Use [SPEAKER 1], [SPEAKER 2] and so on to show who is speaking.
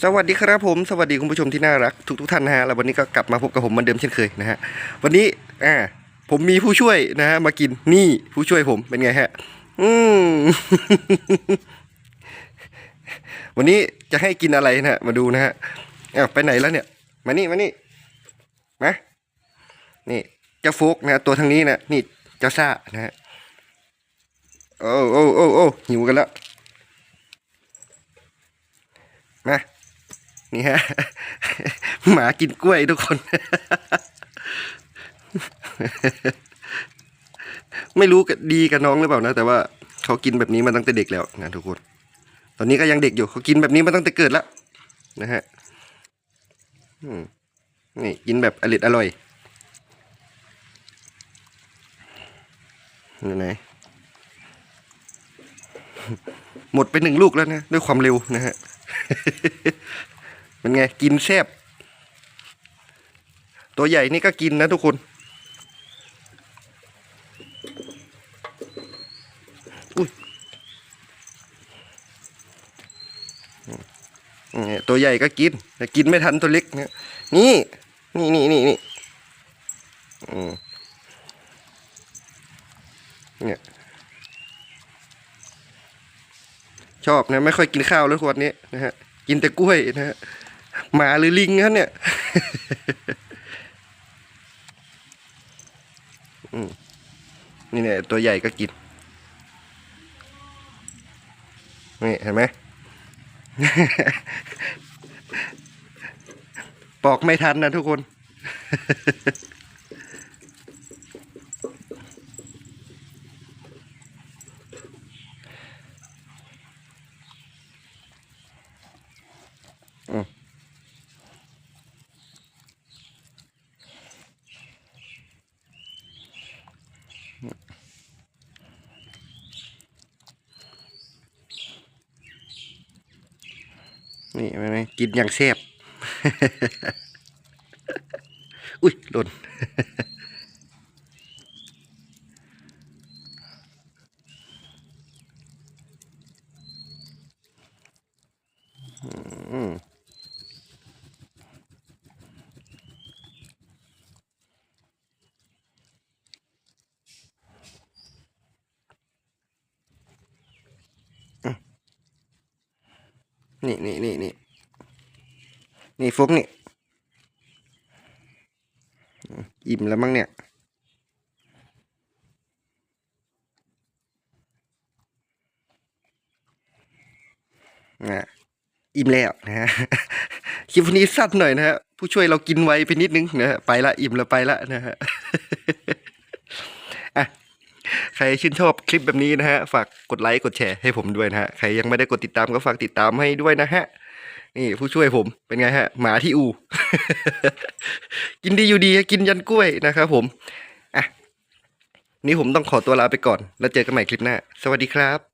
[SPEAKER 1] สวัสดีครับผมสวัสดีคุณผู้ชมที่น่ารักทุกทุกท่านนะฮะแล้ววันนี้ก็กลับมาพบกับผมเหมือนเดิมเช่นเคยนะฮะวันนี้อ่าผมมีผู้ช่วยนะฮะมากินนี่ผู้ช่วยผมเป็นไงฮะอืม วันนี้จะให้กินอะไรนะฮะมาดูนะฮะอ้าไปไหนแล้วเนี่ย มานี่มานี่มานี่เจ้าโฟกนะฮะตัวทางนี้นะนี่เจ้าซ่านะฮะโอ้โอ้โอ้โอ้หิวกันแล้ว มา นี่ฮะหมากินกล้วยทุกคน ไม่รู้กับดีกับน้องหรือเปล่านะ แต่ว่าเขากินแบบนี้มาตั้งแต่เด็กแล้วนะทุกคน ตอนนี้ก็ยังเด็กอยู่เขากินแบบนี้มาตั้งแต่เกิดแล้วนะฮะนี่กินแบบอร่อยอร่อยนี่ไหนหมดไปหนึ่งลูกแล้วนะ ด้วยความเร็วนะฮะ เป็นไงกินแซบตัวใหญ่นี่ก็กินนะทุกคน อุ้ยตัวใหญ่ก็กิน แต่กินไม่ทันตัวเล็กนี่นี่ นี่นี่นี่นี่เนี่ยชอบนะ ไม่ค่อยกินข้าวแล้วทุกวันนี้นะฮะ กินแต่กล้วยนะฮะ หมาหรือลิงครับเนี่ยอืมนี่เนี่ยตัวใหญ่ก็กิน นี่เห็นไหม ปอกไม่ทันนะทุกคน นี่เห็นไหมกินอย่างแซ่บอุ้ยหล่นอืม นี่นี่นี่นี่นี่ฟุกนี่ อิ่มแล้วมั้งเนี่ยอะอิ่มแล้วนะฮะ คลิปวันนี้สั้นหน่อยนะฮะ ผู้ช่วยเรากินไวไปนิดนึงนะฮะ ไปละอิ่มแล้วไปละนะฮะ ใครชื่นชอบคลิปแบบนี้นะฮะ ฝากกดไลค์กดแชร์ให้ผมด้วยนะฮะ ใครยังไม่ได้กดติดตามก็ฝากติดตามให้ด้วยนะฮะ นี่ผู้ช่วยผมเป็นไงฮะ หมาที่อู กินดีอยู่ดีกินยันกล้วยนะครับผม อะ นี่ผมต้องขอตัวลาไปก่อน แล้วเจอกันใหม่คลิปหน้า สวัสดีครับ